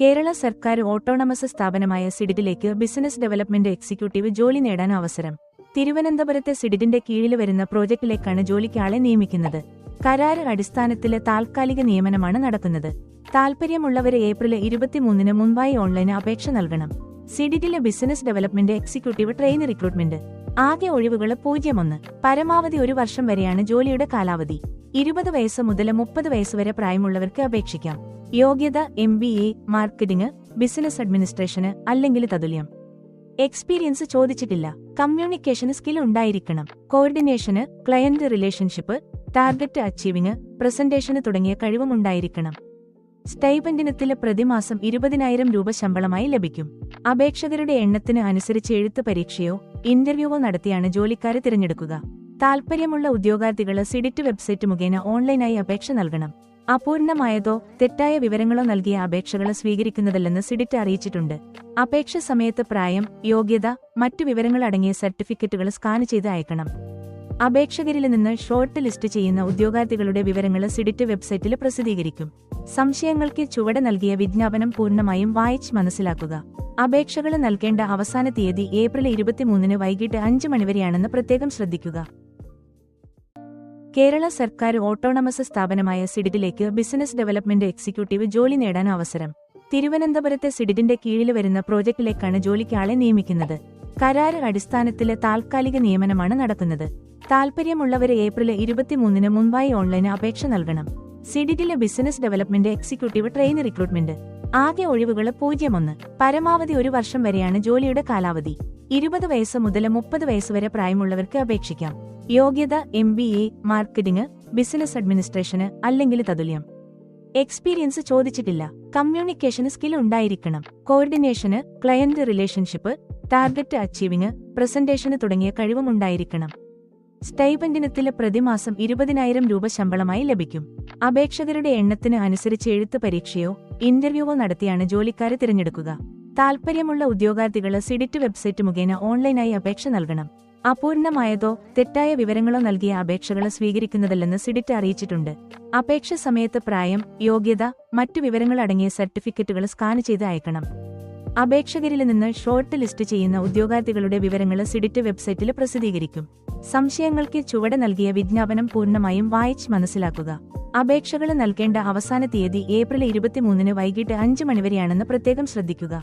കേരള സർക്കാർ ഓട്ടോണമസ് സ്ഥാപനമായ സിഡിഡിലേക്ക് business development executive ജോലി നേടാൻ അവസരം. തിരുവനന്തപുരത്തെ സിഡിഡിന്റെ കീഴിൽ വരുന്ന പ്രോജക്റ്റിലേക്കാണ് ജോലിക്ക് ആളെ നിയമിക്കുന്നത്. കരാറ് അടിസ്ഥാനത്തിലെ താൽക്കാലിക നിയമനമാണ് നടക്കുന്നത് താൽപര്യമുള്ളവരെ ഏപ്രിൽ ഇരുപത്തിമൂന്നിന് മുൻപായി ഓൺലൈൻ അപേക്ഷ നൽകണം. സിഡിഡിലെ business development executive train recruitment. ആകെ ഒഴിവുകൾ പൂജ്യം ഒന്ന്. പരമാവധി ഒരു വർഷം വരെയാണ് ജോലിയുടെ കാലാവധി. ഇരുപത് വയസ്സ് മുതൽ മുപ്പത് വയസ്സ് വരെ പ്രായമുള്ളവർക്ക് അപേക്ഷിക്കാം. യോഗ്യത M B A marketing business administration അല്ലെങ്കിൽ തതുല്യം. എക്സ്പീരിയൻസ് ചോദിച്ചിട്ടില്ല. കമ്മ്യൂണിക്കേഷന് സ്കിൽ ഉണ്ടായിരിക്കണം. Coordination client relationship target achieving presentation തുടങ്ങിയ കഴിവും ഉണ്ടായിരിക്കണം. സ്റ്റൈപൻഡിനത്തിൽ പ്രതിമാസം ഇരുപതിനായിരം രൂപ ശമ്പളമായി ലഭിക്കും. അപേക്ഷകരുടെ എണ്ണത്തിന് അനുസരിച്ച് എഴുത്ത് പരീക്ഷയോ ഇന്റർവ്യൂവോ നടത്തിയാണ് ജോലിക്കാരെ തിരഞ്ഞെടുക്കുക. താൽപര്യമുള്ള ഉദ്യോഗാർത്ഥികൾ സിഡിറ്റ് വെബ്സൈറ്റ് മുഖേന ഓൺലൈനായി അപേക്ഷ നൽകണം. അപൂർണമായതോ തെറ്റായ വിവരങ്ങളോ നൽകിയ അപേക്ഷകൾ സ്വീകരിക്കുന്നതല്ലെന്ന് സിഡിറ്റ് അറിയിച്ചിട്ടുണ്ട്. അപേക്ഷ സമയത്ത് പ്രായം യോഗ്യത മറ്റു വിവരങ്ങൾ അടങ്ങിയ സർട്ടിഫിക്കറ്റുകൾ സ്കാൻ ചെയ്ത് അയക്കണം. അപേക്ഷകരിൽ നിന്ന് ഷോർട്ട് ലിസ്റ്റ് ചെയ്യുന്ന ഉദ്യോഗാർത്ഥികളുടെ വിവരങ്ങൾ സിഡിറ്റ് വെബ്സൈറ്റിൽ പ്രസിദ്ധീകരിക്കും. സംശയങ്ങൾക്ക് ചുവടെ നൽകിയ വിജ്ഞാപനം പൂർണമായും വായിച്ച് മനസ്സിലാക്കുക. അപേക്ഷകൾ നൽകേണ്ട അവസാന തീയതി ഏപ്രിൽ ഇരുപത്തിമൂന്നിന് വൈകിട്ട് അഞ്ച് മണിവരെയാണെന്ന് പ്രത്യേകം ശ്രദ്ധിക്കുക. കേരള സർക്കാർ ഓട്ടോണമസ് സ്ഥാപനമായ സിഡിഡിലേക്ക് ബിസിനസ് ഡെവലപ്മെന്റ് എക്സിക്യൂട്ടീവ് ജോലി നേടാൻ അവസരം. തിരുവനന്തപുരത്തെ സിഡിഡിന്റെ കീഴിൽ വരുന്ന പ്രോജക്റ്റിലേക്കാണ് ജോലിക്ക് ആളെ നിയമിക്കുന്നത്. കരാർ അടിസ്ഥാനത്തിലെ താൽക്കാലിക നിയമനമാണ് നടക്കുന്നത് താൽപര്യമുള്ളവരെ ഏപ്രിൽ ഇരുപത്തിമൂന്നിന് മുമ്പായി ഓൺലൈൻ അപേക്ഷ നൽകണം. സിഡിഡിലെ business development executive train recruitment. ആകെ ഒഴിവുകൾ പൂജ്യം ഒന്ന് പരമാവധി ഒരു വർഷം വരെയാണ് ജോലിയുടെ കാലാവധി. ഇരുപത് വയസ്സ് മുതൽ മുപ്പത് വയസ്സ് വരെ പ്രായമുള്ളവർക്ക് അപേക്ഷിക്കാം. യോഗ്യത M B A marketing business administration അല്ലെങ്കിൽ തതുല്യം. എക്സ്പീരിയൻസ് ചോദിച്ചിട്ടില്ല. കമ്മ്യൂണിക്കേഷന് സ്കിൽ ഉണ്ടായിരിക്കണം. Coordination client relationship target achieving presentation തുടങ്ങിയ കഴിവും ഉണ്ടായിരിക്കണം. സ്റ്റൈപൻഡിനത്തിൽ പ്രതിമാസം ഇരുപതിനായിരം രൂപ ശമ്പളമായി ലഭിക്കും. അപേക്ഷകരുടെ എണ്ണത്തിന് അനുസരിച്ച് എഴുത്ത് പരീക്ഷയോ ഇന്റർവ്യൂവോ നടത്തിയാണ് ജോലിക്കാരെ തിരഞ്ഞെടുക്കുക. താൽപ്പര്യമുള്ള ഉദ്യോഗാർത്ഥികൾ സിഡിറ്റ് വെബ്സൈറ്റ് മുഖേന ഓൺലൈനായി അപേക്ഷ നൽകണം. അപൂർണമായതോ തെറ്റായ വിവരങ്ങളോ നൽകിയ അപേക്ഷകൾ സ്വീകരിക്കുന്നതല്ലെന്ന് സിഡിറ്റ് അറിയിച്ചിട്ടുണ്ട്. അപേക്ഷ സമയത്ത് പ്രായം യോഗ്യത മറ്റു വിവരങ്ങൾ അടങ്ങിയ സർട്ടിഫിക്കറ്റുകൾ സ്കാൻ ചെയ്ത് അയക്കണം. അപേക്ഷകരിൽ നിന്ന് ഷോർട്ട് ലിസ്റ്റ് ചെയ്യുന്ന ഉദ്യോഗാർത്ഥികളുടെ വിവരങ്ങൾ സിഡിറ്റ് വെബ്സൈറ്റിൽ പ്രസിദ്ധീകരിക്കും. സംശയങ്ങൾക്ക് ചുവടെ നൽകിയ വിജ്ഞാപനം പൂർണമായും വായിച്ച് മനസ്സിലാക്കുക. അപേക്ഷകൾ നൽകേണ്ട അവസാന തീയതി ഏപ്രിൽ ഇരുപത്തിമൂന്നിന് വൈകിട്ട് അഞ്ച് മണിവരെയാണെന്ന് പ്രത്യേകം ശ്രദ്ധിക്കുക.